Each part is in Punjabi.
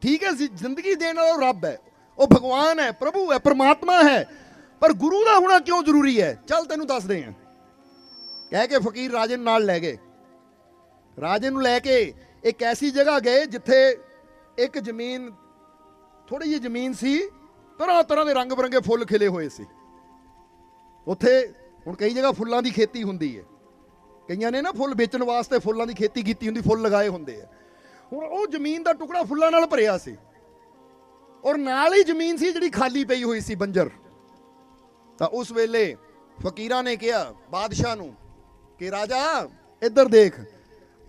ਠੀਕ ਹੈ ਜ਼ਿ- ਜ਼ਿੰਦਗੀ ਦੇਣ ਵਾਲਾ ਉਹ ਰੱਬ ਹੈ। ਉਹ ਭਗਵਾਨ ਹੈ, ਪ੍ਰਭੂ ਹੈ, ਪਰਮਾਤਮਾ ਹੈ। ਪਰ ਗੁਰੂ ਦਾ ਹੋਣਾ ਕਿਉਂ ਜ਼ਰੂਰੀ ਹੈ? ਚੱਲ ਤੈਨੂੰ ਦੱਸਦੇ ਹਾਂ। ਕਹਿ ਕੇ ਫਕੀਰ ਰਾਜੇ ਨਾਲ ਲੈ ਗਏ। ਰਾਜੇ ਨੂੰ ਲੈ ਕੇ ਇੱਕ ਐਸੀ ਜਗ੍ਹਾ ਗਏ ਜਿੱਥੇ ਇੱਕ ਜ਼ਮੀਨ ਥੋੜੀ ਜਿਹੀ ਜ਼ਮੀਨ ਸੀ ਤਰ੍ਹਾਂ ਤਰ੍ਹਾਂ ਦੇ ਰੰਗ ਬਰੰਗੇ ਫੁੱਲ ਖਿਲੇ ਹੋਏ ਸੀ। ਉੱਥੇ ਹੁਣ ਕਈ ਜਗ੍ਹਾ ਫੁੱਲਾਂ ਦੀ ਖੇਤੀ ਹੁੰਦੀ ਹੈ। ਕਈਆਂ ਨੇ ਨਾ ਫੁੱਲ ਵੇਚਣ ਵਾਸਤੇ ਫੁੱਲਾਂ ਦੀ ਖੇਤੀ ਕੀਤੀ ਹੁੰਦੀ, ਫੁੱਲ ਲਗਾਏ ਹੁੰਦੇ ਆ। ਹੁਣ ਉਹ ਜ਼ਮੀਨ ਦਾ ਟੁਕੜਾ ਫੁੱਲਾਂ ਨਾਲ ਭਰਿਆ ਸੀ। ਔਰ ਨਾਲ ਹੀ ਜ਼ਮੀਨ ਸੀ ਜਿਹੜੀ ਖਾਲੀ ਪਈ ਹੋਈ ਸੀ ਬੰਜਰ। ਤਾਂ ਉਸ ਵੇਲੇ ਫਕੀਰਾਂ ਨੇ ਕਿਹਾ, ਬਾਦਸ਼ਾਹ ਨੂੰ ਕਿ ਰਾਜਾ, ਇੱਧਰ ਦੇਖ।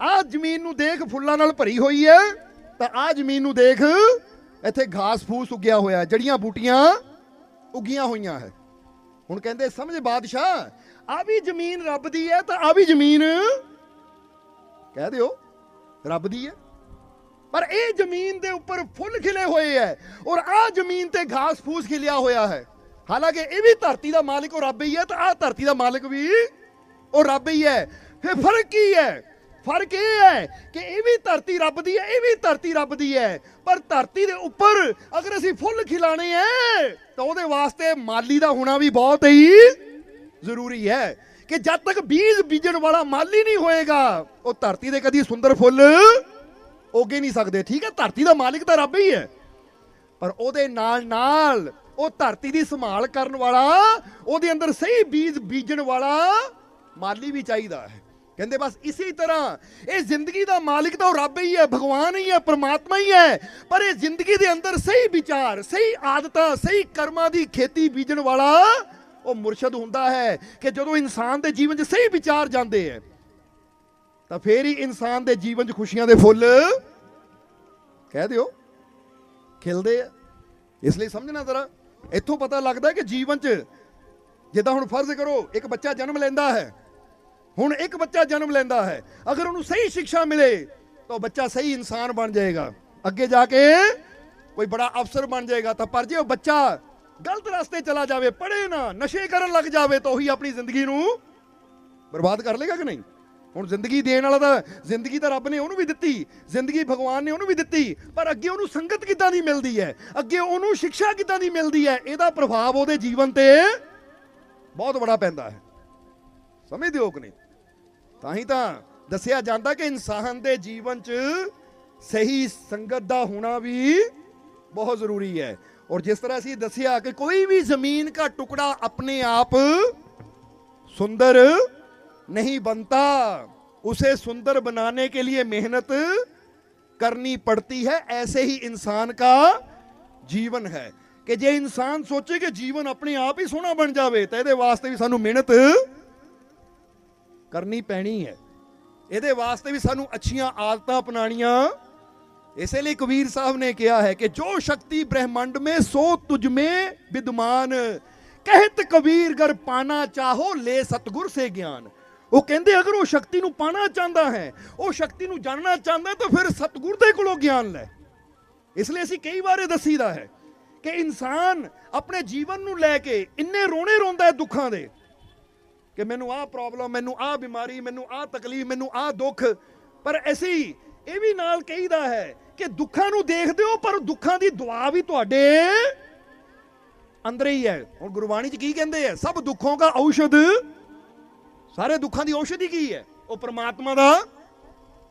ਆਹ ਜ਼ਮੀਨ ਨੂੰ ਦੇਖ, ਫੁੱਲਾਂ ਨਾਲ ਭਰੀ ਹੋਈ ਹੈ। ਤਾਂ ਆਹ ਜ਼ਮੀਨ ਨੂੰ ਦੇਖ, ਇੱਥੇ ਘਾਸ ਫੂਸ ਉੱਗਿਆ ਹੋਇਆ ਜੜੀਆਂ ਬੂਟੀਆਂ ਉੱਗੀਆਂ ਹੋਈਆਂ ਹੈ। ਹੁਣ ਕਹਿੰਦੇ, ਸਮਝ ਬਾਦਸ਼ਾਹ, ਆ ਵੀ ਜ਼ਮੀਨ ਰੱਬ ਦੀ ਹੈ ਤਾਂ ਆ ਵੀ ਜ਼ਮੀਨ ਕਹਿ ਦਿਓ, ਰੱਬ ਦੀ ਹੈ। ਪਰ ਇਹ ਜ਼ਮੀਨ ਦੇ ਉੱਪਰ ਫੁੱਲ ਖਿਲੇ ਹੋਏ ਹੈ ਔਰ ਆ ਜ਼ਮੀਨ ਤੇ ਘਾਸ ਫੂਸ ਖਿਲਿਆ ਹੋਇਆ ਹੈ। ਹਾਲਾਂਕਿ ਇਹ ਵੀ ਧਰਤੀ ਦਾ ਮਾਲਕ ਉਹ ਰੱਬ ਹੀ ਹੈ ਤਾਂ ਆ ਧਰਤੀ ਦਾ ਮਾਲਿਕ ਵੀ ਉਹ ਰੱਬ ਹੀ ਹੈ। ਫਿਰ ਫ਼ਰਕ ਕੀ ਹੈ? ਫ਼ਰਕ ਇਹ ਹੈ ਕਿ ਇਹ ਵੀ ਧਰਤੀ ਰੱਬ ਦੀ ਹੈ, ਇਹ ਵੀ ਧਰਤੀ ਰੱਬ ਦੀ ਹੈ। ਪਰ ਧਰਤੀ ਦੇ ਉੱਪਰ ਅਗਰ ਅਸੀਂ ਫੁੱਲ ਖਿਲਾਣੇ ਹੈ, ਤਾਂ ਉਹਦੇ ਵਾਸਤੇ ਮਾਲੀ ਦਾ ਹੋਣਾ ਵੀ ਬਹੁਤ ਹੀ ਜ਼ਰੂਰੀ ਹੈ ਕਿ ਜਦ ਤੱਕ ਬੀਜ ਬੀਜਣ ਵਾਲਾ ਮਾਲੀ ਨਹੀਂ ਹੋਏਗਾ, ਉਹ ਧਰਤੀ ਦੇ ਕਦੀ ਸੁੰਦਰ ਫੁੱਲ ਉੱਗੇ ਨਹੀਂ ਸਕਦੇ। ਠੀਕ ਹੈ, ਧਰਤੀ ਦਾ ਮਾਲਿਕ ਤਾਂ ਰੱਬ ਹੀ ਹੈ। ਪਰ ਉਹਦੇ ਨਾਲ ਨਾਲ ਉਹ ਧਰਤੀ ਦੀ ਸੰਭਾਲ ਕਰਨ ਵਾਲਾ, ਉਹਦੇ ਅੰਦਰ ਸਹੀ ਬੀਜ ਬੀਜਣ ਵਾਲਾ ਮਾਲੀ ਵੀ ਚਾਹੀਦਾ ਹੈ। ਕਹਿੰਦੇ ਬਸ ਇਸੇ ਤਰ੍ਹਾਂ, ਇਹ ਜ਼ਿੰਦਗੀ ਦਾ ਮਾਲਿਕ ਤਾਂ ਉਹ ਰੱਬ ਹੀ ਹੈ, ਭਗਵਾਨ ਹੀ ਹੈ, ਪਰਮਾਤਮਾ ਹੀ ਹੈ। ਪਰ ਇਹ ਜ਼ਿੰਦਗੀ ਦੇ ਅੰਦਰ ਸਹੀ ਵਿਚਾਰ, ਸਹੀ ਆਦਤਾਂ, ਸਹੀ ਕਰਮਾਂ ਦੀ ਖੇਤੀ ਬੀਜਣ ਵਾਲਾ ਉਹ ਮੁਰਸ਼ਦ ਹੁੰਦਾ ਹੈ ਕਿ ਜਦੋਂ ਇਨਸਾਨ ਦੇ ਜੀਵਨ 'ਚ ਸਹੀ ਵਿਚਾਰ ਜਾਂਦੇ ਹੈ। ਤਾਂ ਫੇਰ ਹੀ ਇਨਸਾਨ ਦੇ ਜੀਵਨ 'ਚ ਖੁਸ਼ੀਆਂ ਦੇ ਫੁੱਲ ਕਹਿ ਦਿਓ, ਖਿਲਦੇ ਆ। ਇਸ ਲਈ ਸਮਝਣਾ ਜ਼ਰਾ, ਇੱਥੋਂ ਪਤਾ ਲੱਗਦਾ ਕਿ ਜੀਵਨ 'ਚ ਜਿੱਦਾਂ ਹੁਣ ਫਰਜ਼ ਕਰੋ, ਇੱਕ ਬੱਚਾ ਜਨਮ ਲੈਂਦਾ ਹੈ, ਹੁਣ ਇੱਕ ਬੱਚਾ ਜਨਮ ਲੈਂਦਾ ਹੈ, ਅਗਰ ਉਹਨੂੰ ਸਹੀ ਸਿੱਖਿਆ ਮਿਲੇ, ਤਾਂ ਉਹ ਬੱਚਾ ਸਹੀ ਇਨਸਾਨ ਬਣ ਜਾਏਗਾ। ਅੱਗੇ ਜਾ ਕੇ ਕੋਈ ਬੜਾ ਅਫਸਰ ਬਣ ਜਾਏਗਾ, ਤਾਂ ਪਰ ਜੇ ਉਹ ਬੱਚਾ ਗਲਤ ਰਸਤੇ ਚਲਾ ਜਾਵੇ ਪੜੇ ਨਾ, ਨਸ਼ੇ ਕਰਨ ਲੱਗ ਜਾਵੇ, ਤਾਂ ਉਹੀ ਆਪਣੀ ਜ਼ਿੰਦਗੀ ਨੂੰ ਬਰਬਾਦ ਕਰ ਲੇਗਾ ਕਿ ਨਹੀਂ? ਹੁਣ ਜ਼ਿੰਦਗੀ ਦੇਣ ਵਾਲਾ ਤਾਂ ਜ਼ਿੰਦਗੀ ਤਾਂ ਰੱਬ ਨੇ ਉਹਨੂੰ ਵੀ ਦਿੱਤੀ, ਜ਼ਿੰਦਗੀ ਭਗਵਾਨ ਨੇ ਉਹਨੂੰ ਵੀ ਦਿੱਤੀ, ਪਰ ਅੱਗੇ ਉਹਨੂੰ ਸੰਗਤ ਕਿੱਦਾਂ ਦੀ ਮਿਲਦੀ ਹੈ? ਅੱਗੇ ਉਹਨੂੰ ਸਿੱਖਿਆ ਕਿੱਦਾਂ ਦੀ ਮਿਲਦੀ ਹੈ? ਇਹਦਾ ਪ੍ਰਭਾਵ ਉਹਦੇ ਜੀਵਨ ਤੇ ਬਹੁਤ ਬੜਾ ਪੈਂਦਾ ਹੈ। ਸਮਝਦੇ ਹੋ ਕਿ ਨਹੀਂ? ਤਾਂ ਹੀ ਤਾਂ ਦੱਸਿਆ ਜਾਂਦਾ ਕਿ ਇਨਸਾਨ ਦੇ ਜੀਵਨ 'ਚ ਸਹੀ ਸੰਗਤ ਦਾ ਹੋਣਾ ਵੀ ਬਹੁਤ ਜ਼ਰੂਰੀ ਹੈ। ਔਰ ਜਿਸ ਤਰ੍ਹਾਂ ਅਸੀਂ ਦੱਸਿਆ ਕਿ ਕੋਈ ਵੀ ਜ਼ਮੀਨ ਦਾ ਟੁਕੜਾ ਆਪਣੇ ਆਪ ਸੁੰਦਰ नहीं बनता उसे सुंदर बनाने के लिए मेहनत करनी पड़ती है ऐसे ही इंसान का ਜੀਵਨ ਹੈ ਕਿ ਜੇ ਇਨਸਾਨ ਸੋਚੇ ਕਿ ਜੀਵਨ ਆਪਣੇ ਆਪ ਹੀ ਸੋਹਣਾ ਬਣ ਜਾਵੇ ਤਾਂ ਇਹਦੇ ਵਾਸਤੇ ਵੀ ਸਾਨੂੰ ਮਿਹਨਤ ਕਰਨੀ ਪੈਣੀ ਹੈ ਇਹਦੇ ਵਾਸਤੇ ਵੀ ਸਾਨੂੰ ਅੱਛੀਆਂ ਆਦਤਾਂ ਅਪਣਾਣੀਆਂ ਇਸੇ ਲਈ ਕਬੀਰ ਸਾਹਿਬ ਨੇ ਕਿਹਾ ਹੈ ਕਿ ਜੋ ਸ਼ਕਤੀ ਬ੍ਰਹਿਮੰਡ में सो तुझ में विद्यमान ਕਹਿਤ ਕਬੀਰ ਗਰ ਪਾਣਾ ਚਾਹੋ ਲੈ ਸਤਗੁਰ ਸੇ ਗਿਆਨ ਉਹ ਕਹਿੰਦੇ, ਅਗਰ ਉਹ ਸ਼ਕਤੀ ਨੂੰ ਪਾਣਾ ਚਾਹੁੰਦਾ ਹੈ, ਉਹ ਸ਼ਕਤੀ ਨੂੰ ਜਾਣਨਾ ਚਾਹੁੰਦਾ ਹੈ, ਤਾਂ ਫਿਰ ਸਤਗੁਰ ਦੇ ਕੋਲੋਂ ਗਿਆਨ ਲੈ। ਇਸ ਲਈ ਅਸੀਂ ਕਈ ਵਾਰ ਇਹ ਦੱਸੀਦਾ ਹੈ ਕਿ ਇਨਸਾਨ ਆਪਣੇ ਜੀਵਨ ਨੂੰ ਲੈ ਕੇ ਇੰਨੇ ਰੋਣੇ ਰੋਂਦਾ ਹੈ ਦੁੱਖਾਂ ਦੇ ਕਿ ਮੈਨੂੰ ਆਹ ਪ੍ਰੋਬਲਮ ਮੈਨੂੰ ਆਹ ਬਿਮਾਰੀ, ਮੈਨੂੰ ਆਹ ਤਕਲੀਫ, ਮੈਨੂੰ ਆਹ ਦੁੱਖ। ਪਰ ਅਸੀਂ ਇਹ ਵੀ ਨਾਲ ਕਹੀਦਾ ਹੈ ਕਿ ਦੁੱਖਾਂ ਨੂੰ ਦੇਖਦੇ ਹੋ, ਪਰ ਦੁੱਖਾਂ ਦੀ ਦੁਆ ਵੀ ਤੁਹਾਡੇ ਅੰਦਰ ਹੀ ਹੈ। ਹੁਣ ਗੁਰਬਾਣੀ ਚ ਕੀ ਕਹਿੰਦੇ ਆ? ਸਭ ਦੁੱਖੋਂ ਦਾ ਔਸ਼ਧ ਸਾਰੇ ਦੁੱਖਾਂ ਦੀ ਔਸ਼ਧੀ ਕੀ ਹੈ? ਉਹ ਪ੍ਰਮਾਤਮਾ ਦਾ।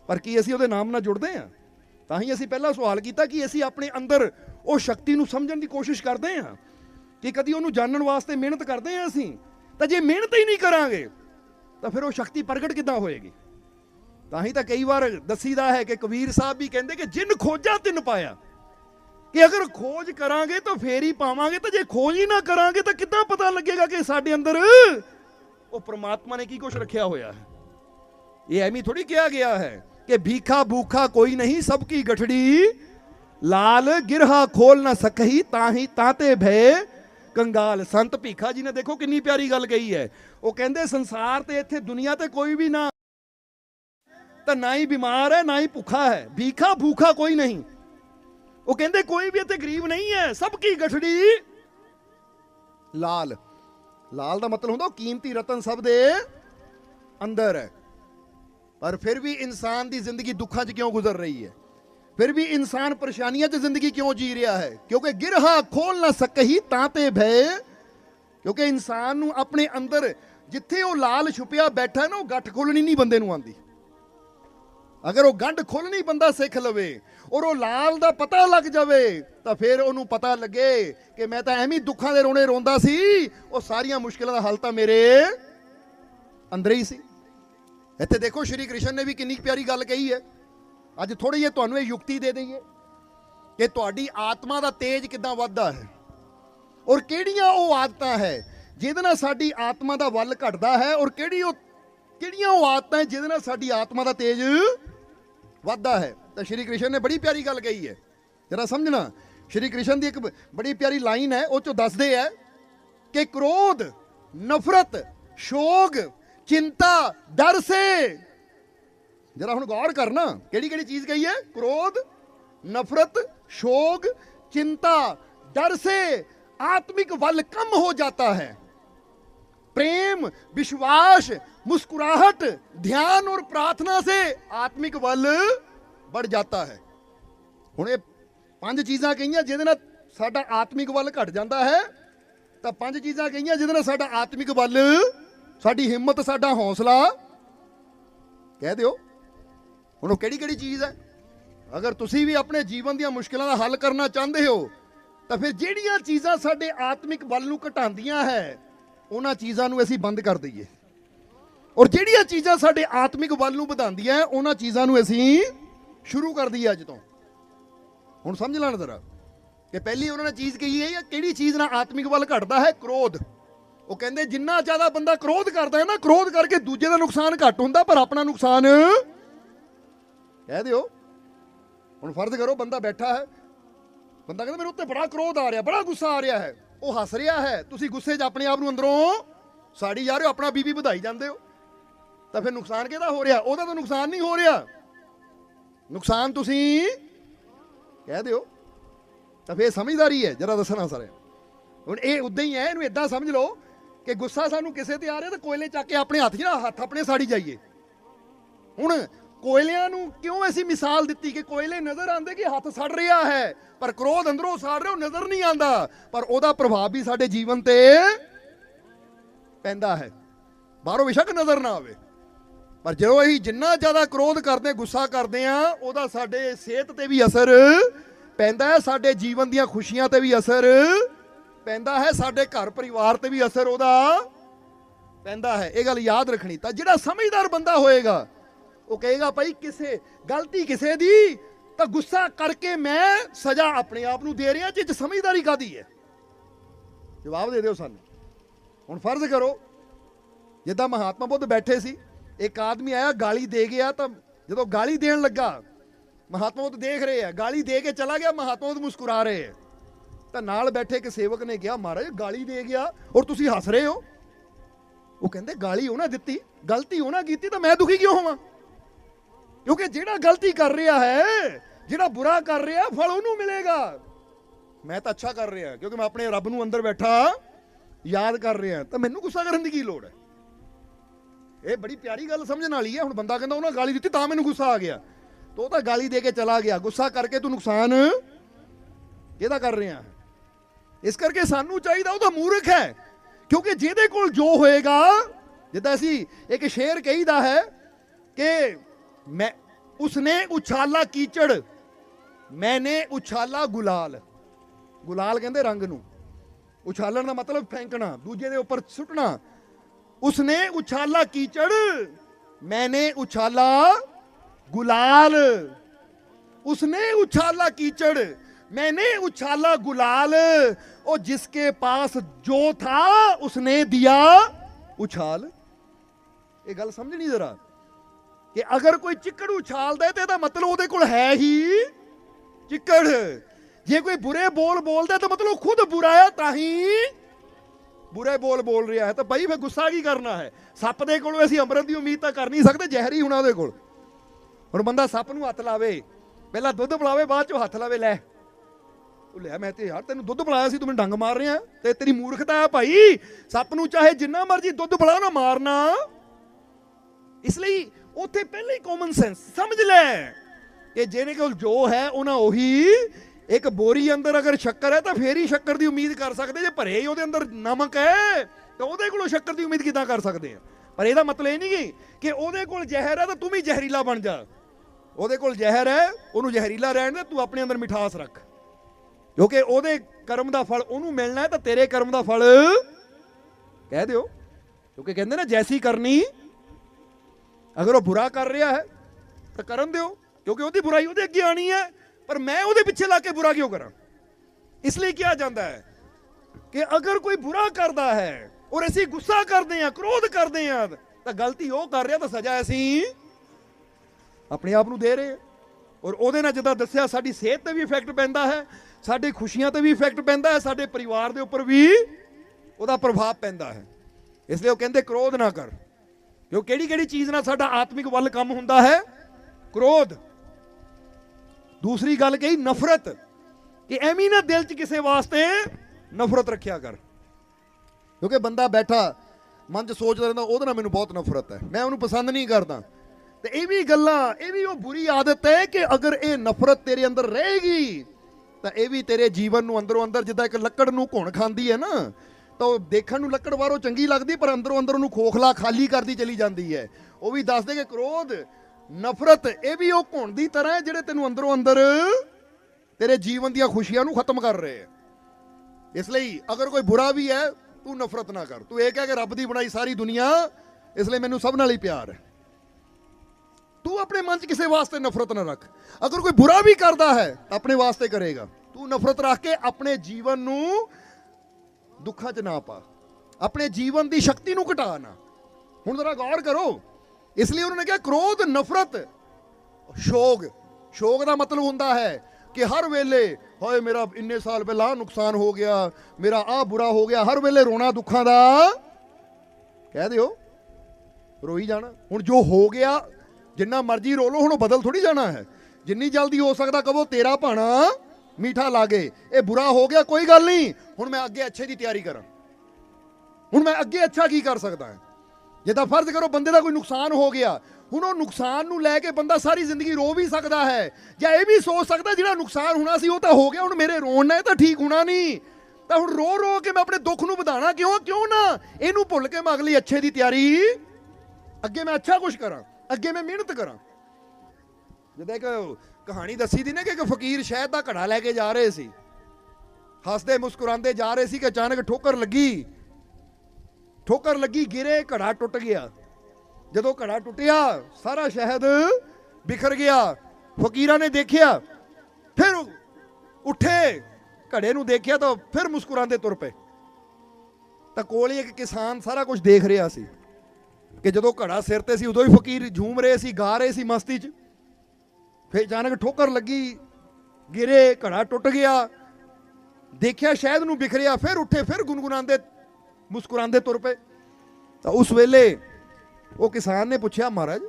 ਪਰ ਕੀ ਅਸੀਂ ਉਹਦੇ ਨਾਮ ਨਾਲ ਜੁੜਦੇ ਹਾਂ? ਤਾਂ ਹੀ ਅਸੀਂ ਪਹਿਲਾਂ ਸਵਾਲ ਕੀਤਾ ਕਿ ਅਸੀਂ ਆਪਣੇ ਅੰਦਰ ਉਹ ਸ਼ਕਤੀ ਨੂੰ ਸਮਝਣ ਦੀ ਕੋਸ਼ਿਸ਼ ਕਰਦੇ ਹਾਂ ਕਿ ਕਦੀ ਉਹਨੂੰ ਜਾਣਨ ਵਾਸਤੇ ਮਿਹਨਤ ਕਰਦੇ ਹਾਂ ਅਸੀਂ? ਤਾਂ ਜੇ ਮਿਹਨਤ ਹੀ ਨਹੀਂ ਕਰਾਂਗੇ, ਤਾਂ ਫਿਰ ਉਹ ਸ਼ਕਤੀ ਪ੍ਰਗਟ ਕਿੱਦਾਂ ਹੋਏਗੀ? ਤਾਂ ਹੀ ਤਾਂ ਕਈ ਵਾਰ ਦੱਸੀਦਾ ਹੈ ਕਿ ਕਬੀਰ ਸਾਹਿਬ ਵੀ ਕਹਿੰਦੇ ਕਿ ਜਿੰਨ ਖੋਜਾ ਤਿੰਨ ਪਾਇਆ। ਕਿ ਅਗਰ ਖੋਜ ਕਰਾਂਗੇ ਤਾਂ ਫੇਰ ਹੀ ਪਾਵਾਂਗੇ, ਤਾਂ ਜੇ ਖੋਜ ਹੀ ਨਾ ਕਰਾਂਗੇ ਤਾਂ ਕਿੱਦਾਂ ਪਤਾ ਲੱਗੇਗਾ ਕਿ ਸਾਡੇ ਅੰਦਰ ਉਹ ਪ੍ਰਮਾਤਮਾ ਨੇ ਕੀ ਕੁਝ ਰੱਖਿਆ ਹੋਇਆ ਹੈ? ਇਹ ਐਵੇਂ ਥੋੜੀ ਕਿਹਾ ਗਿਆ ਹੈ ਕਿ ਭੀਖਾ ਭੂਖਾ ਕੋਈ ਨਹੀਂ, ਸਭ ਕੀ ਗਠੜੀ। ਲਾਲ ਗਿਰਹਾ ਖੋਲ ਨਾ ਸਕਹੀ ਤਾਂ ਹੀ ਤਾਤੇ ਭੈ ਕੰਗਾਲ। ਸੰਤ ਭੀਖਾ ਜੀ ਨੇ ਦੇਖੋ ਕਿੰਨੀ ਪਿਆਰੀ ਗੱਲ ਕਹੀ ਹੈ। ਉਹ ਕਹਿੰਦੇ ਸੰਸਾਰ ਤੇ ਇੱਥੇ ਦੁਨੀਆ ਤੇ ਕੋਈ ਵੀ ਨਾ ਤਾਂ ਨਾ ਹੀ ਬਿਮਾਰ ਹੈ, ਨਾ ਹੀ ਭੁੱਖਾ ਹੈ। ਭੀਖਾ ਭੂਖਾ ਕੋਈ ਨਹੀਂ। ਉਹ ਕਹਿੰਦੇ ਕੋਈ ਵੀ ਇੱਥੇ ਗਰੀਬ ਨਹੀਂ ਹੈ, ਸਭ ਕੀ ਗਠੜੀ। ਲਾਲ ਲਾਲ ਦਾ ਮਤਲਬ ਹੁੰਦਾ ਉਹ ਕੀਮਤੀ ਰਤਨ ਸਭ ਦੇ ਅੰਦਰ ਹੈ। ਪਰ ਫਿਰ ਵੀ ਇਨਸਾਨ ਦੀ ਜ਼ਿੰਦਗੀ ਦੁੱਖਾਂ 'ਚ ਕਿਉਂ ਗੁਜ਼ਰ ਰਹੀ ਹੈ? ਫਿਰ ਵੀ ਇਨਸਾਨ ਪਰੇਸ਼ਾਨੀਆਂ 'ਚ ਜ਼ਿੰਦਗੀ ਕਿਉਂ ਜੀ ਰਿਹਾ ਹੈ? ਕਿਉਂਕਿ ਗਿਰਹਾ ਖੋਲ ਨਾ ਸਕਹੀ ਤਾਂ ਤੇ ਭੈ ਕਿਉਂਕਿ ਇਨਸਾਨ ਨੂੰ ਆਪਣੇ ਅੰਦਰ ਜਿੱਥੇ ਉਹ ਲਾਲ ਛੁਪਿਆ ਬੈਠਾ ਨਾ, ਉਹ ਗੱਠ ਖੋਲਣੀ ਨਹੀਂ ਬੰਦੇ ਨੂੰ ਆਂਦੀ ਅਗਰ ਉਹ ਗੰਢ ਖੋਲਣੀ ਬੰਦਾ ਸਿੱਖ ਲਵੇ ਔਰ ਉਹ ਲਾਲ ਦਾ ਪਤਾ ਲੱਗ ਜਾਵੇ, ਤਾਂ ਫਿਰ ਉਹਨੂੰ ਪਤਾ ਲੱਗੇ ਕਿ ਮੈਂ ਤਾਂ ਐਵੇਂ ਦੁੱਖਾਂ ਦੇ ਰੋਣੇ ਰੋਂਦਾ ਸੀ। ਉਹ ਸਾਰੀਆਂ ਮੁਸ਼ਕਲਾਂ ਦਾ ਹੱਲ ਤਾਂ ਮੇਰੇ ਅੰਦਰ ਹੀ ਸੀ। ਇੱਥੇ ਦੇਖੋ ਸ਼੍ਰੀ ਕ੍ਰਿਸ਼ਨ ਨੇ ਵੀ ਕਿੰਨੀ ਪਿਆਰੀ ਗੱਲ ਕਹੀ ਹੈ। ਅੱਜ ਥੋੜੀ ਜਿਹੀ ਤੁਹਾਨੂੰ ਇਹ ਯੁਕਤੀ ਦੇ ਦਈਏ ਕਿ ਤੁਹਾਡੀ ਆਤਮਾ ਦਾ ਤੇਜ ਕਿੱਦਾਂ ਵੱਧਦਾ ਹੈ ਔਰ ਕਿਹੜੀਆਂ ਉਹ ਆਦਤਾਂ ਹੈ ਜਿਹਦੇ ਨਾਲ ਸਾਡੀ ਆਤਮਾ ਦਾ ਵੱਲ ਘਟਦਾ ਹੈ ਔਰ ਕਿਹੜੀ ਉਹ ਕਿਹੜੀਆਂ ਉਹ ਆਦਤਾਂ ਜਿਹਦੇ ਨਾਲ ਸਾਡੀ ਆਤਮਾ ਦਾ ਤੇਜ ਵਾਧਾ ਹੈ। ਤਾਂ ਸ਼੍ਰੀ ਕ੍ਰਿਸ਼ਨ ਨੇ ਬੜੀ ਪਿਆਰੀ ਗੱਲ ਕਹੀ ਹੈ। ਜਰਾ ਸਮਝਣਾ, ਸ਼੍ਰੀ ਕ੍ਰਿਸ਼ਨ ਦੀ ਇੱਕ ਬੜੀ ਪਿਆਰੀ ਲਾਈਨ ਹੈ, ਉਹ ਚੋਂ ਦੱਸਦੇ ਹੈ ਕਿ ਕ੍ਰੋਧ, ਨਫ਼ਰਤ ਸ਼ੋਗ ਚਿੰਤਾ, ਡਰ ਸੇ। ਜਰਾ ਹੁਣ ਗੌਰ ਕਰਨਾ, ਕਿਹੜੀ ਕਿਹੜੀ ਚੀਜ਼ ਕਹੀ ਹੈ? ਕ੍ਰੋਧ, ਨਫ਼ਰਤ ਸ਼ੋਗ ਚਿੰਤਾ, ਡਰ ਸੇ। ਆਤਮਿਕ ਵੱਲ ਕਮ ਹੋ ਜਾਤਾ ਹੈ। प्रेम विश्वास मुस्कुराहट ध्यान और प्रार्थना से आत्मिक बल बढ़ जाता है ਹੁਣ ਇਹ ਪੰਜ ਚੀਜ਼ਾਂ ਕਹੀਆਂ ਜਿਹਦੇ ਨਾਲ ਸਾਡਾ ਆਤਮਿਕ ਬਲ ਘਟ ਜਾਂਦਾ ਹੈ ਤਾਂ ਪੰਜ ਚੀਜ਼ਾਂ ਕਹੀਆਂ ਜਿਹਦੇ ਨਾਲ ਸਾਡਾ ਆਤਮਿਕ ਬਲ ਸਾਡੀ ਹਿੰਮਤ ਸਾਡਾ ਹੌਸਲਾ ਕਹਿ ਦਿਓ ਹੁਣ ਉਹ ਕਿਹੜੀ ਕਿਹੜੀ ਚੀਜ਼ ਹੈ ਅਗਰ ਤੁਸੀਂ ਵੀ ਆਪਣੇ ਜੀਵਨ ਦੀਆਂ ਮੁਸ਼ਕਲਾਂ ਦਾ ਹੱਲ ਕਰਨਾ ਚਾਹੁੰਦੇ ਹੋ ਤਾਂ ਫਿਰ ਜਿਹੜੀਆਂ ਚੀਜ਼ਾਂ ਸਾਡੇ ਆਤਮਿਕ ਬਲ ਨੂੰ ਘਟਾਉਂਦੀਆਂ ਹੈ ਉਹਨਾਂ ਚੀਜ਼ਾਂ ਨੂੰ ਅਸੀਂ ਬੰਦ ਕਰ ਦਈਏ। ਔਰ ਜਿਹੜੀਆਂ ਚੀਜ਼ਾਂ ਸਾਡੇ ਆਤਮਿਕ ਵੱਲ ਨੂੰ ਵਧਾਉਂਦੀਆਂ ਉਹਨਾਂ ਚੀਜ਼ਾਂ ਨੂੰ ਅਸੀਂ ਸ਼ੁਰੂ ਕਰ ਦਈਏ ਅੱਜ ਤੋਂ। ਹੁਣ ਸਮਝ ਲੈਣਾ ਜ਼ਰਾ ਕਿ ਪਹਿਲੀ ਉਹਨਾਂ ਨੇ ਚੀਜ਼ ਕਹੀ ਹੈ ਜਾਂ ਕਿਹੜੀ ਚੀਜ਼ ਨਾਲ ਆਤਮਿਕ ਵੱਲ ਘਟਦਾ ਹੈ? ਕ੍ਰੋਧ। ਉਹ ਕਹਿੰਦੇ ਜਿੰਨਾ ਜ਼ਿਆਦਾ ਬੰਦਾ ਕ੍ਰੋਧ ਕਰਦਾ ਹੈ ਨਾ, ਕ੍ਰੋਧ ਕਰਕੇ ਦੂਜੇ ਦਾ ਨੁਕਸਾਨ ਘੱਟ ਹੁੰਦਾ, ਪਰ ਆਪਣਾ ਨੁਕਸਾਨ ਕਹਿ ਦਿਓ। ਹੁਣ ਫਰਜ਼ ਕਰੋ ਬੰਦਾ ਬੈਠਾ ਹੈ। ਬੰਦਾ ਕਹਿੰਦਾ ਮੇਰੇ ਉੱਤੇ ਬੜਾ ਕ੍ਰੋਧ ਆ ਰਿਹਾ, ਬੜਾ ਗੁੱਸਾ ਆ ਰਿਹਾ ਹੈ। ਉਹ ਹੱਸ ਰਿਹਾ ਹੈ। ਤੁਸੀਂ ਗੁੱਸੇ 'ਚ ਆਪਣੇ ਆਪ ਨੂੰ ਅੰਦਰੋਂ ਸਾੜੀ ਜਾ ਆਪਣਾ ਬੀਬੀ ਵਧਾਈ ਜਾਂਦੇ ਹੋ। ਤਾਂ ਫਿਰ ਨੁਕਸਾਨ ਕਿਹਦਾ ਹੋ ਰਿਹਾ? ਉਹਦਾ ਤਾਂ ਨੁਕਸਾਨ ਨਹੀਂ ਹੋ ਰਿਹਾ। ਨੁਕਸਾਨ ਤੁਸੀਂ ਕਹਿ ਦਿਓ। ਤਾਂ ਫੇਰ ਸਮਝਦਾਰੀ ਹੈ, ਜਰਾ ਦੱਸਣਾ ਸਾਰੇ ਹੁਣ ਇਹ ਉਦਾਂ ਹੀ ਹੈ, ਇਹਨੂੰ ਇਦਾਂ ਸਮਝ ਲਓ ਕਿ ਗੁੱਸਾ ਸਾਨੂੰ ਕਿਸੇ ਤੇ ਆ ਰਿਹਾ ਤਾਂ ਕੋਇਲੇ ਚੱਕ ਕੇ ਆਪਣੇ ਹੱਥ 'ਚ ਨਾ, ਹੱਥ ਆਪਣੇ ਸਾੜੀ ਜਾਈਏ। ਹੁਣ ਕੋਇਲਿਆਂ ਨੂੰ ਕਿਉਂ ਐਸੀ ਮਿਸਾਲ ਦਿੱਤੀ ਕਿ ਕੋਇਲੇ ਨਜ਼ਰ ਆਉਂਦੇ ਕਿ ਹੱਥ ਸੜ ਰਿਹਾ ਹੈ? ਪਰ ਕ੍ਰੋਧ ਅੰਦਰੋਂ ਸੜ ਰਿਹਾ, ਉਹ ਨਜ਼ਰ ਨਹੀਂ ਆਉਂਦਾ। ਪਰ ਉਹਦਾ ਪ੍ਰਭਾਵ ਵੀ ਸਾਡੇ ਜੀਵਨ ਤੇ ਪੈਂਦਾ ਹੈ। ਬਾਹਰੋਂ ਬੇਸ਼ੱਕ ਨਜ਼ਰ ਨਾ ਆਵੇ। ਪਰ ਜਦੋਂ ਅਸੀਂ ਜਿੰਨਾ ਜ਼ਿਆਦਾ ਕ੍ਰੋਧ ਕਰਦੇ, ਗੁੱਸਾ ਕਰਦੇ ਆ ਉਹਦਾ ਸਾਡੇ ਸਿਹਤ ਤੇ ਵੀ ਅਸਰ ਪੈਂਦਾ ਹੈ, ਸਾਡੇ ਜੀਵਨ ਦੀਆਂ ਖੁਸ਼ੀਆਂ ਤੇ ਵੀ ਅਸਰ ਪੈਂਦਾ ਹੈ, ਸਾਡੇ ਘਰ ਪਰਿਵਾਰ ਤੇ ਵੀ ਅਸਰ ਉਹਦਾ ਪੈਂਦਾ ਹੈ। ਇਹ ਗੱਲ ਯਾਦ ਰੱਖਣੀ ਤਾਂ ਜਿਹੜਾ ਸਮਝਦਾਰ ਬੰਦਾ ਹੋਏਗਾ ਉਹ ਕਹੇਗਾ ਭਾਈ ਕਿਸੇ ਗਲਤੀ ਕਿਸੇ ਦੀ, ਤਾਂ ਗੁੱਸਾ ਕਰਕੇ ਮੈਂ ਸਜ਼ਾ ਆਪਣੇ ਆਪ ਨੂੰ ਦੇ ਰਿਹਾ ਜਿਹ ਸਮਝਦਾਰੀ ਕਾਦੀ ਹੈ? ਜਵਾਬ ਦੇ ਦਿਓ ਸਾਨੂੰ। ਹੁਣ ਫਰਜ਼ ਕਰੋ, ਜਿੱਦਾਂ ਮਹਾਤਮਾ ਬੁੱਧ ਬੈਠੇ ਸੀ, ਇੱਕ ਆਦਮੀ ਆਇਆ, ਗਾਲੀ ਦੇ ਗਿਆ, ਤਾਂ ਜਦੋਂ ਗਾਲੀ ਦੇਣ ਲੱਗਾ, ਮਹਾਤਮਾ ਬੁੱਧ ਦੇਖ ਰਹੇ ਆ ਗਾਲੀ ਦੇ ਕੇ ਚਲਾ ਗਿਆ, ਮਹਾਤਮਾ ਬੁੱਧ ਮੁਸਕਰਾ ਰਹੇ ਆ ਤਾਂ ਨਾਲ ਬੈਠੇ ਇੱਕ ਸੇਵਕ ਨੇ ਕਿਹਾ, ਮਹਾਰਾਜ, ਗਾਲੀ ਦੇ ਗਿਆ ਔਰ ਤੁਸੀਂ ਹੱਸ ਰਹੇ ਹੋ? ਉਹ ਕਹਿੰਦੇ, ਗਾਲੀ ਉਹਨਾਂ ਦਿੱਤੀ, ਗਲਤੀ ਉਹਨਾਂ ਕੀਤੀ, ਤਾਂ ਮੈਂ ਦੁਖੀ ਕਿਉਂ ਹੋਵਾਂ? ਕਿਉਂਕਿ ਜਿਹੜਾ ਗਲਤੀ ਕਰ ਰਿਹਾ ਹੈ, ਜਿਹੜਾ ਬੁਰਾ ਕਰ ਰਿਹਾ, ਫਲ ਉਹਨੂੰ ਮਿਲੇਗਾ। ਮੈਂ ਤਾਂ ਅੱਛਾ ਕਰ ਰਿਹਾ, ਕਿਉਂਕਿ ਮੈਂ ਆਪਣੇ ਰੱਬ ਨੂੰ ਅੰਦਰ ਬੈਠਾ, ਯਾਦ ਕਰ ਰਿਹਾ, ਤਾਂ ਮੈਨੂੰ ਗੁੱਸਾ ਕਰਨ ਦੀ ਕੀ ਲੋੜ ਹੈ? ਇਹ ਬੜੀ ਪਿਆਰੀ ਗੱਲ ਸਮਝਣ ਵਾਲੀ ਹੈ, ਹੁਣ ਬੰਦਾ ਕਹਿੰਦਾ ਉਹਨਾਂ ਗਾਲੀ ਦਿੱਤੀ, ਤਾਂ ਮੈਨੂੰ ਗੁੱਸਾ ਆ ਗਿਆ। ਤੋ ਉਹ ਤਾਂ ਗਾਲੀ ਦੇ ਕੇ ਚਲਾ ਗਿਆ, ਗੁੱਸਾ ਕਰਕੇ ਤੂੰ ਨੁਕਸਾਨ ਕਿਹਦਾ ਕਰ ਰਿਹਾ? ਇਸ ਕਰਕੇ ਸਾਨੂੰ ਚਾਹੀਦਾ ਉਹ ਤਾਂ ਮੂਰਖ ਹੈ, ਕਿਉਂਕਿ ਜਿਹਦੇ ਕੋਲ ਜੋ ਹੋਏਗਾ, ਜਿੱਦਾਂ ਅਸੀਂ ਇੱਕ ਸ਼ੇਰ ਕਹੀਦਾ ਹੈ ਕਿ ਮੈਂ ਉਸਨੇ ਉਛਾਲਾ ਕੀਚੜ ਮੈਨੇ ਉਛਾਲਾ ਗੁਲਾਲ ਗੁਲਾਲ ਕਹਿੰਦੇ ਰੰਗ ਨੂੰ ਉਛਾਲਣ ਦਾ ਮਤਲਬ ਫੈਂਕਣਾ ਦੂਜੇ ਦੇ ਉੱਪਰ ਸੁੱਟਣਾ ਉਸਨੇ ਉਛਾਲਾ ਕੀਚੜ ਮੈਨੇ ਉਛਾਲਾ ਗੁਲਾਲ उसने उछाला कीचड़ मैंने उछाला गुलाल और जिसके पास जो था उसने दिया उछाल ਇਹ ਗੱਲ ਸਮਝਣੀ ਜ਼ਰਾ ਕਿ ਅਗਰ ਕੋਈ ਚਿੱਕੜ ਉਛਾਲਦਾ ਤੇ ਇਹਦਾ ਮਤਲਬ ਉਹਦੇ ਕੋਲ ਹੈ ਹੀ ਚਿੱਕੜ। ਜੇ ਕੋਈ ਬੁਰੇ ਬੋਲ ਬੋਲਦਾ ਤਾਂ ਮਤਲਬ ਖੁਦ ਬੁਰਾ ਹੈ, ਤਾਂ ਹੀ ਬੁਰੇ ਬੋਲ ਬੋਲ ਰਿਹਾ ਹੈ। ਤਾਂ ਭਾਈ ਫੇ ਗੁੱਸਾ ਕੀ ਕਰਨਾ ਹੈ? ਸੱਪ ਦੇ ਕੋਲੋਂ ਅਸੀਂ ਅੰਮ੍ਰਿਤ ਦੀ ਉਮੀਦ ਤਾਂ ਕਰ ਨਹੀਂ ਸਕਦੇ, ਜ਼ਹਿਰੀ ਹੋਣਾ ਉਹਦੇ ਕੋਲ। ਹੁਣ ਬੰਦਾ ਸੱਪ ਨੂੰ ਹੱਥ ਲਾਵੇ, ਪਹਿਲਾਂ ਦੁੱਧ ਪਿਲਾਵੇ, ਬਾਅਦ ਚੋਂ ਹੱਥ ਲਾਵੇ, ਲੈ। ਉਹ ਲੈ, ਮੈਂ ਤੇ ਯਾਰ ਤੈਨੂੰ ਦੁੱਧ ਪਿਲਾਇਆ ਸੀ, ਤੂੰ ਮੈਨੂੰ ਡੰਗ ਮਾਰ ਰਿਹਾ, ਤੇ ਤੇਰੀ ਮੂਰਖਤਾ ਹੈ ਭਾਈ। ਸੱਪ ਨੂੰ ਚਾਹੇ ਜਿੰਨਾ ਮਰਜ਼ੀ ਦੁੱਧ ਪਿਲਾਓ ਨਾ, ਮਾਰਨਾ। ਇਸ ਲਈ ਉੱਥੇ ਪਹਿਲੇ ਹੀ ਕਾਮਨ ਸੈਂਸ ਸਮਝ ਲੈ ਕਿ ਜਿਹਨੇ ਕੋਲ ਜੋ ਹੈ, ਉਹਨਾਂ ਉਹੀ ਇੱਕ ਬੋਰੀ ਅੰਦਰ ਅਗਰ ਸ਼ੱਕਰ ਹੈ, ਤਾਂ ਫੇਰ ਹੀ ਸ਼ੱਕਰ ਦੀ ਉਮੀਦ ਕਰ ਸਕਦੇ ਜੇ ਭਰੇ ਹੀ ਉਹਦੇ ਅੰਦਰ ਨਮਕ ਹੈ, ਤਾਂ ਉਹਦੇ ਕੋਲੋਂ ਸ਼ੱਕਰ ਦੀ ਉਮੀਦ ਕਿਦਾਂ ਕਰ ਸਕਦੇ ਆ? ਪਰ ਇਹਦਾ ਮਤਲਬ ਇਹ ਨਹੀਂ ਕਿ ਉਹਦੇ ਕੋਲ ਜ਼ਹਿਰ ਹੈ ਤਾਂ ਤੂੰ ਵੀ ਜ਼ਹਿਰੀਲਾ ਬਣ ਜਾ। ਉਹਦੇ ਕੋਲ ਜ਼ਹਿਰ ਹੈ, ਉਹਨੂੰ ਜ਼ਹਿਰੀਲਾ ਰਹਿਣ ਦੇ, ਤੂੰ ਆਪਣੇ ਅੰਦਰ ਮਿਠਾਸ ਰੱਖ। ਕਿਉਂਕਿ ਉਹਦੇ ਕਰਮ ਦਾ ਫਲ ਉਹਨੂੰ ਮਿਲਣਾ ਹੈ, ਤਾਂ ਤੇਰੇ ਕਰਮ ਦਾ ਫਲ ਕਹਿ ਦਿਓ। ਕਿਉਂਕਿ ਕਹਿੰਦੇ ਨਾ, ਜੈਸੀ ਕਰਨੀ ਅਗਰ ਉਹ ਬੁਰਾ ਕਰ ਰਿਹਾ ਹੈ, ਤਾਂ ਕਰਨ ਦਿਓ, ਕਿਉਂਕਿ ਉਹਦੀ ਬੁਰਾਈ ਉਹਦੇ ਅੱਗੇ ਆਣੀ ਹੈ, ਪਰ ਮੈਂ ਉਹਦੇ ਪਿੱਛੇ ਲਾ ਕੇ ਬੁਰਾ ਕਿਉਂ ਕਰਾਂ? ਇਸ ਲਈ ਕਿਹਾ ਜਾਂਦਾ ਹੈ ਕਿ ਅਗਰ ਕੋਈ ਬੁਰਾ ਕਰਦਾ ਹੈ ਔਰ ਅਸੀਂ ਗੁੱਸਾ ਕਰਦੇ ਹਾਂ, ਕ੍ਰੋਧ ਕਰਦੇ ਹਾਂ, ਤਾਂ ਗਲਤੀ ਉਹ ਕਰ ਰਿਹਾ ਤਾਂ ਸਜ਼ਾ ਅਸੀਂ ਆਪਣੇ ਆਪ ਨੂੰ ਦੇ ਰਹੇ ਹਾਂ। ਔਰ ਉਹਦੇ ਨਾਲ ਜਿੱਦਾਂ ਦੱਸਿਆ, ਸਾਡੀ ਸਿਹਤ ਤੇ ਵੀ ਇਫੈਕਟ ਪੈਂਦਾ ਹੈ, ਸਾਡੇ ਖੁਸ਼ੀਆਂ ਤੇ ਵੀ ਇਫੈਕਟ ਪੈਂਦਾ ਹੈ, ਸਾਡੇ ਪਰਿਵਾਰ ਦੇ ਉੱਪਰ ਵੀ ਉਹਦਾ ਪ੍ਰਭਾਵ ਪੈਂਦਾ ਹੈ। ਇਸ ਲਈ ਉਹ ਕਹਿੰਦੇ, ਕ੍ਰੋਧ ਨਾ ਕਰ। ਕਿਉਂ ਕਿਹੜੀ ਕਿਹੜੀ ਚੀਜ਼ ਨਾਲ ਸਾਡਾ ਆਤਮਿਕ ਵੱਲ ਕੰਮ ਹੁੰਦਾ ਹੈ? ਕ੍ਰੋਧ। ਦੂਸਰੀ ਗੱਲ ਕਹੀ, ਨਫ਼ਰਤ। ਕਿ ਐਵੇਂ ਨਾ ਦਿਲ 'ਚ ਕਿਸੇ ਵਾਸਤੇ ਨਫ਼ਰਤ ਰੱਖਿਆ ਕਰ। ਕਿਉਂਕਿ ਬੰਦਾ ਬੈਠਾ, ਮਨ 'ਚ ਸੋਚਦਾ ਰਹਿੰਦਾ, ਉਹਦੇ ਨਾਲ ਮੈਨੂੰ ਬਹੁਤ ਨਫ਼ਰਤ ਹੈ। ਮੈਂ ਉਹਨੂੰ ਪਸੰਦ ਨਹੀਂ ਕਰਦਾ। ਤੇ ਇਹ ਵੀ ਗੱਲਾਂ, ਇਹ ਵੀ ਉਹ ਬੁਰੀ ਆਦਤ ਹੈ ਕਿ ਅਗਰ ਇਹ ਨਫ਼ਰਤ ਤੇਰੇ ਅੰਦਰ ਰਹੇਗੀ, ਤਾਂ ਇਹ ਵੀ ਤੇਰੇ ਜੀਵਨ ਨੂੰ ਅੰਦਰੋਂ ਅੰਦਰ ਜਿੱਦਾਂ ਇੱਕ ਲੱਕੜ ਨੂੰ ਘੁਣ ਖਾਂਦੀ ਹੈ ਨਾ ਤਾਂ ਉਹ ਦੇਖਣ ਨੂੰ ਲੱਕੜ ਬਾਹਰੋਂ ਚੰਗੀ ਲੱਗਦੀ, ਪਰ ਅੰਦਰੋਂ ਅੰਦਰ ਉਹਨੂੰ ਖੋਖਲਾ ਖਾਲੀ ਕਰਦੀ ਚਲੀ ਜਾਂਦੀ ਹੈ। ਉਹ ਵੀ ਦੱਸਦੇ ਕਿ ਕ੍ਰੋਧ, ਨਫ਼ਰਤ, ਇਹ ਵੀ ਉਹ ਘੁਣ ਦੀ ਤਰ੍ਹਾਂ ਹੈ ਜਿਹੜੇ ਤੈਨੂੰ ਅੰਦਰੋਂ ਅੰਦਰ ਤੇਰੇ ਜੀਵਨ ਦੀਆਂ ਖੁਸ਼ੀਆਂ ਨੂੰ ਖਤਮ ਕਰ ਰਹੇ ਹੈ। ਇਸ ਲਈ ਅਗਰ ਕੋਈ ਬੁਰਾ ਵੀ ਹੈ, ਤੂੰ ਨਫ਼ਰਤ ਨਾ ਕਰ। ਤੂੰ ਇਹ ਕਹਿ ਕੇ ਰੱਬ ਦੀ ਬਣਾਈ ਸਾਰੀ ਦੁਨੀਆ, ਇਸ ਲਈ ਮੈਨੂੰ ਸਭ ਨਾਲ ਹੀ ਪਿਆਰ ਹੈ। ਤੂੰ ਆਪਣੇ ਮਨ 'ਚ ਕਿਸੇ ਵਾਸਤੇ ਨਫ਼ਰਤ ਨਾ ਰੱਖ। ਅਗਰ ਕੋਈ ਬੁਰਾ ਵੀ ਕਰਦਾ ਹੈ, ਤਾਂ ਆਪਣੇ ਵਾਸਤੇ ਕਰੇਗਾ। ਤੂੰ ਨਫ਼ਰਤ ਰੱਖ ਕੇ ਆਪਣੇ ਜੀਵਨ ਨੂੰ ਦੁੱਖਾਂ 'ਚ ਨਾ ਪਾ। ਆਪਣੇ ਜੀਵਨ ਦੀ ਸ਼ਕਤੀ ਨੂੰ ਘਟਾ ਨਾ। ਹੁਣ ਜ਼ਰਾ ਗੌਰ ਕਰੋ। ਇਸ ਲਈ ਉਹਨਾਂ ਨੇ ਕਿਹਾ, ਕ੍ਰੋਧ, ਨਫ਼ਰਤ ਸ਼ੋਗ ਸ਼ੋਗ ਦਾ ਮਤਲਬ ਹੁੰਦਾ ਹੈ ਕਿ ਹਰ ਵੇਲੇ, ਹੋਏ ਮੇਰਾ ਇੰਨੇ ਸਾਲ ਪਹਿਲਾਂ ਆਹ ਨੁਕਸਾਨ ਹੋ ਗਿਆ, ਮੇਰਾ ਆਹ ਬੁਰਾ ਹੋ ਗਿਆ, ਹਰ ਵੇਲੇ ਰੋਣਾ ਦੁੱਖਾਂ ਦਾ। ਕਹਿ ਦਿਓ, ਰੋਈ ਜਾਣਾ। ਹੁਣ ਜੋ ਹੋ ਗਿਆ, ਜਿੰਨਾ ਮਰਜ਼ੀ ਰੋ ਲਓ, ਹੁਣ ਬਦਲ ਥੋੜੀ ਜਾਣਾ ਹੈ। ਜਿੰਨੀ ਜਲਦੀ ਹੋ ਸਕਦਾ ਕਹੋ ਤੇਰਾ ਭਾਣਾ ਮੀਠਾ ਲਾਗੇ ਇਹ ਬੁਰਾ ਹੋ ਗਿਆ, ਕੋਈ ਗੱਲ ਨਹੀਂ। ਹੁਣ ਮੈਂ ਅੱਗੇ ਅੱਛੇ ਦੀ ਤਿਆਰੀ ਕਰਾਂ। ਹੁਣ ਮੈਂ ਅੱਗੇ ਅੱਛਾ ਕੀ ਕਰ ਸਕਦਾ ਹਾਂ? ਜਿੱਦਾਂ ਫਰਜ਼ ਕਰੋ ਬੰਦੇ ਦਾ ਕੋਈ ਨੁਕਸਾਨ ਹੋ ਗਿਆ, ਹੁਣ ਉਹ ਨੁਕਸਾਨ ਨੂੰ ਲੈ ਕੇ ਬੰਦਾ ਸਾਰੀ ਜ਼ਿੰਦਗੀ ਰੋ ਵੀ ਸਕਦਾ ਹੈ। ਜਾਂ ਇਹ ਵੀ ਸੋਚ ਸਕਦਾ ਜਿਹੜਾ ਨੁਕਸਾਨ ਹੋਣਾ ਸੀ, ਉਹ ਤਾਂ ਹੋ ਗਿਆ, ਹੁਣ ਮੇਰੇ ਰੋਣ ਨਾਲ ਤਾਂ ਠੀਕ ਹੋਣਾ ਨਹੀਂ। ਤਾਂ ਹੁਣ ਰੋ ਰੋ ਕੇ ਮੈਂ ਆਪਣੇ ਦੁੱਖ ਨੂੰ ਵਧਾਣਾ ਕਿਉਂ ਕਿਉਂ ਨਾ? ਇਹਨੂੰ ਭੁੱਲ ਕੇ ਮੈਂ ਅਗਲੀ ਅੱਛੇ ਦੀ ਤਿਆਰੀ ਅੱਗੇ ਮੈਂ ਅੱਛਾ ਕੁਝ ਕਰਾਂ, ਅੱਗੇ ਮੈਂ ਮਿਹਨਤ ਕਰਾਂ। ਜਿੱਦਾਂ ਇੱਕ ਕਹਾਣੀ ਦੱਸੀ ਦੀ ਨਾ ਕਿ ਇੱਕ ਫਕੀਰ ਸ਼ਹਿਦ ਦਾ ਘੜਾ ਲੈ ਕੇ ਜਾ ਰਹੇ ਸੀ। ਹੱਸਦੇ ਮੁਸਕਰਾਉਂਦੇ ਜਾ ਰਹੇ ਸੀ ਕਿ ਅਚਾਨਕ ਠੋਕਰ ਲੱਗੀ। ਠੋਕਰ ਲੱਗੀ, ਗਿਰੇ, ਘੜਾ ਟੁੱਟ ਗਿਆ। ਜਦੋਂ ਘੜਾ ਟੁੱਟਿਆ, ਸਾਰਾ ਸ਼ਹਿਦ ਬਿਖਰ ਗਿਆ। ਫਕੀਰਾਂ ਨੇ ਦੇਖਿਆ, ਫਿਰ ਉੱਠੇ। ਘੜੇ ਨੂੰ ਦੇਖਿਆ ਤਾਂ ਫਿਰ ਮੁਸਕਰਾਉਂਦੇ ਤੁਰ ਪਏ। ਤਾਂ ਕੋਲ ਹੀ ਇੱਕ ਕਿਸਾਨ ਸਾਰਾ ਕੁਝ ਦੇਖ ਰਿਹਾ ਸੀ ਕਿ ਜਦੋਂ ਘੜਾ ਸਿਰ ਤੇ ਸੀ, ਉਦੋਂ ਹੀ ਫਕੀਰ ਝੂਮ ਰਹੇ ਸੀ, ਗਾ ਰਹੇ ਸੀ ਮਸਤੀ 'ਚ। ਫਿਰ ਅਚਾਨਕ ਠੋਕਰ ਲੱਗੀ, ਗਿਰੇ, ਘੜਾ ਟੁੱਟ ਗਿਆ। ਦੇਖਿਆ ਸ਼ਹਿਦ ਨੂੰ ਬਿਖਰਿਆ, ਫਿਰ ਉੱਠੇ, ਫਿਰ ਗੁੰਗੁਨਾਉਂਦੇ ਮੁਸਕਰਾਉਂਦੇ ਤੁਰ ਪਏ। ਤਾਂ ਉਸ ਵੇਲੇ ਉਹ ਕਿਸਾਨ ਨੇ ਪੁੱਛਿਆ, ਮਹਾਰਾਜ,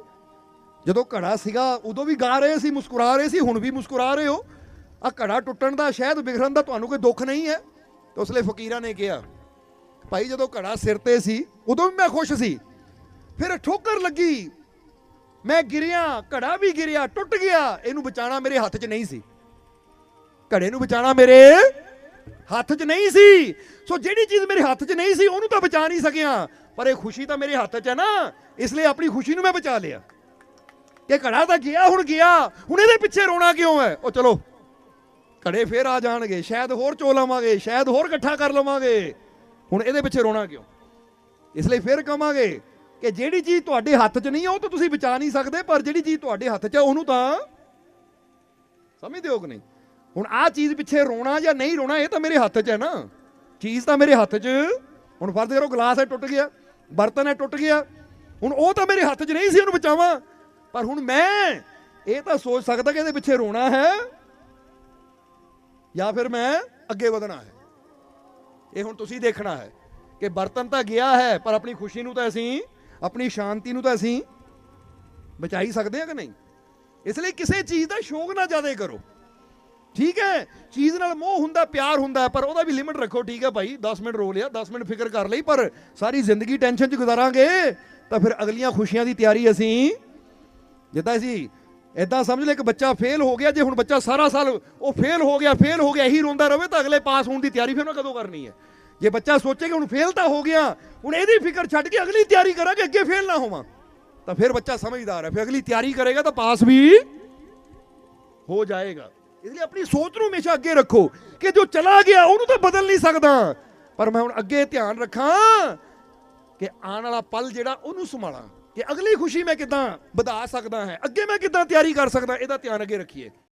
ਜਦੋਂ ਘੜਾ ਸੀਗਾ, ਉਦੋਂ ਵੀ ਗਾ ਰਹੇ ਸੀ, ਮੁਸਕਰਾ ਰਹੇ ਸੀ, ਹੁਣ ਵੀ ਮੁਸਕਰਾ ਰਹੇ ਹੋ? ਆ ਘੜਾ ਟੁੱਟਣ ਦਾ, ਸ਼ਹਿਦ ਬਿਖਰਨ ਦਾ ਤੁਹਾਨੂੰ ਕੋਈ ਦੁੱਖ ਨਹੀਂ ਹੈ? ਤਾਂ ਉਸ ਲਈ ਫਕੀਰਾਂ ਨੇ ਕਿਹਾ, ਭਾਈ, ਜਦੋਂ ਘੜਾ ਸਿਰ ਤੇ ਸੀ, ਉਦੋਂ ਵੀ ਮੈਂ ਖੁਸ਼ ਸੀ। ਫਿਰ ਠੋਕਰ ਲੱਗੀ ਮੈਂ ਗਿਰਿਆ, ਘੜਾ ਵੀ ਗਿਰਿਆ, ਟੁੱਟ ਗਿਆ। ਇਹਨੂੰ ਬਚਾਣਾ ਮੇਰੇ ਹੱਥ 'ਚ ਨਹੀਂ ਸੀ। ਘੜੇ ਨੂੰ ਬਚਾਣਾ ਮੇਰੇ ਹੱਥ 'ਚ ਨਹੀਂ ਸੀ। ਸੋ ਜਿਹੜੀ ਚੀਜ਼ ਮੇਰੇ ਹੱਥ 'ਚ ਨਹੀਂ ਸੀ, ਉਹਨੂੰ ਤਾਂ ਬਚਾ ਨਹੀਂ ਸਕਿਆ। ਪਰ ਇਹ ਖੁਸ਼ੀ ਤਾਂ ਮੇਰੇ ਹੱਥ 'ਚ ਹੈ ਨਾ। ਇਸ ਲਈ ਆਪਣੀ ਖੁਸ਼ੀ ਨੂੰ ਮੈਂ ਬਚਾ ਲਿਆ। ਕਿ ਘੜਾ ਤਾਂ ਗਿਆ, ਹੁਣ ਗਿਆ। ਹੁਣ ਇਹਦੇ ਪਿੱਛੇ ਰੋਣਾ ਕਿਉਂ ਹੈ? ਉਹ ਚਲੋ, ਘੜੇ ਫੇਰ ਆ ਜਾਣਗੇ। ਸ਼ਾਇਦ ਹੋਰ ਚੋ ਲਵਾਂਗੇ, ਸ਼ਾਇਦ ਹੋਰ ਇਕੱਠਾ ਕਰ ਲਵਾਂਗੇ। ਹੁਣ ਇਹਦੇ ਪਿੱਛੇ ਰੋਣਾ ਕਿਉਂ? ਇਸ ਲਈ ਫੇਰ ਕਵਾਂਗੇ ਕਿ ਜਿਹੜੀ ਚੀਜ਼ ਤੁਹਾਡੇ ਹੱਥ 'ਚ ਨਹੀਂ ਹੈ ਉਹ ਤਾਂ ਤੁਸੀਂ ਬਚਾ ਨਹੀਂ ਸਕਦੇ, ਪਰ ਜਿਹੜੀ ਚੀਜ਼ ਤੁਹਾਡੇ ਹੱਥ 'ਚ ਹੈ ਉਹਨੂੰ ਤਾਂ ਸਮਝਦੇ ਹੋ ਕਿ ਨਹੀਂ? ਹੁਣ ਆਹ ਚੀਜ਼ ਪਿੱਛੇ ਰੋਣਾ ਜਾਂ ਨਹੀਂ ਰੋਣਾ, ਇਹ ਤਾਂ ਮੇਰੇ ਹੱਥ 'ਚ ਹੈ ਨਾ। ਚੀਜ਼ ਤਾਂ ਮੇਰੇ ਹੱਥ 'ਚ। ਹੁਣ ਫਰਜ਼ ਕਰੋ ਗਲਾਸ ਹੈ ਟੁੱਟ ਗਿਆ, ਬਰਤਨ ਹੈ ਟੁੱਟ ਗਿਆ। ਹੁਣ ਉਹ ਤਾਂ ਮੇਰੇ ਹੱਥ 'ਚ ਨਹੀਂ ਸੀ, ਉਹਨੂੰ ਬਚਾਵਾਂ। ਪਰ ਹੁਣ ਮੈਂ, ਇਹ ਤਾਂ ਸੋਚ ਸਕਦਾ ਕਿ ਇਹਦੇ ਪਿੱਛੇ ਰੋਣਾ ਹੈ, ਜਾਂ ਫਿਰ ਮੈਂ ਅੱਗੇ ਵਧਣਾ ਹੈ। ਇਹ ਹੁਣ ਤੁਸੀਂ ਦੇਖਣਾ ਹੈ ਕਿ ਬਰਤਨ ਤਾਂ ਗਿਆ ਹੈ, ਪਰ ਆਪਣੀ ਖੁਸ਼ੀ ਨੂੰ ਤਾਂ ਅਸੀਂ ਆਪਣੀ ਸ਼ਾਂਤੀ ਨੂੰ ਤਾਂ ਅਸੀਂ ਬਚਾਈ ਸਕਦੇ ਹਾਂ ਕਿ ਨਹੀਂ? ਇਸ ਲਈ ਕਿਸੇ ਚੀਜ਼ ਦਾ ਸ਼ੌਕ ਨਾ ਜ਼ਿਆਦਾ ਕਰੋ। ਠੀਕ ਹੈ? ਚੀਜ਼ ਨਾਲ ਮੋਹ ਹੁੰਦਾ, ਪਿਆਰ ਹੁੰਦਾ, ਪਰ ਉਹਦਾ ਵੀ ਲਿਮਿਟ ਰੱਖੋ। ਠੀਕ ਹੈ ਭਾਈ 10 ਮਿੰਟ ਰੋ ਲਿਆ 10 ਮਿੰਟ ਫਿਕਰ ਕਰ ਲਈ, ਪਰ ਸਾਰੀ ਜ਼ਿੰਦਗੀ ਟੈਨਸ਼ਨ 'ਚ ਗੁਜ਼ਾਰਾਂਗੇ, ਤਾਂ ਫਿਰ ਅਗਲੀਆਂ ਖੁਸ਼ੀਆਂ ਦੀ ਤਿਆਰੀ ਅਸੀਂ ਜਿੱਦਾਂ ਅਸੀਂ ਐਦਾਂ ਸਮਝ ਲੈ ਕਿ ਬੱਚਾ ਫੇਲ ਹੋ ਗਿਆ, ਜੇ ਹੁਣ ਬੱਚਾ ਸਾਰਾ ਸਾਲ ਉਹ ਫੇਲ ਹੋ ਗਿਆ ਫੇਲ ਹੋ ਗਿਆ, ਇਹੀ ਰੋਂਦਾ ਰਵੇ ਤਾਂ ਅਗਲੇ ਪਾਸ ਹੋਣ ਦੀ ਤਿਆਰੀ ਫਿਰ ਉਹਨੇ ਕਦੋਂ ਕਰਨੀ ਹੈ? ਜੇ ਬੱਚਾ ਸੋਚੇ ਕਿ ਹੁਣ ਫੇਲ ਤਾਂ ਹੋ ਗਿਆ, ਹੁਣ ਇਹਦੀ ਫਿਕਰ ਛੱਡ ਕੇ ਅਗਲੀ ਤਿਆਰੀ ਕਰਾਂਗੇ, ਅੱਗੇ ਫੇਲ ਨਾ ਹੋਵਾਂ, ਤਾਂ ਫਿਰ ਬੱਚਾ ਸਮਝਦਾਰ ਹੈ। ਫਿਰ ਅਗਲੀ ਤਿਆਰੀ ਕਰੇਗਾ ਤਾਂ ਪਾਸ ਵੀ ਹੋ ਜਾਏਗਾ। ਇਸ ਲਈ ਆਪਣੀ ਸੋਚ ਨੂੰ ਹਮੇਸ਼ਾ ਅੱਗੇ ਰੱਖੋ ਕਿ ਜੋ ਚਲਾ ਗਿਆ, ਉਹਨੂੰ ਤਾਂ ਬਦਲ ਨਹੀਂ ਸਕਦਾ। ਪਰ ਮੈਂ ਹੁਣ ਅੱਗੇ ਧਿਆਨ ਰੱਖਾਂ ਕਿ ਆਉਣ ਵਾਲਾ ਪਲ ਜਿਹੜਾ, ਉਹਨੂੰ ਸੰਭਾਲਾਂ ਕਿ ਅਗਲੀ ਖੁਸ਼ੀ ਮੈਂ ਕਿਦਾਂ ਵਧਾ ਸਕਦਾ ਹੈ, ਅੱਗੇ ਮੈਂ ਕਿਦਾਂ ਤਿਆਰੀ ਕਰ ਸਕਦਾ, ਇਹਦਾ ਧਿਆਨ ਅੱਗੇ ਰੱਖੀਏ।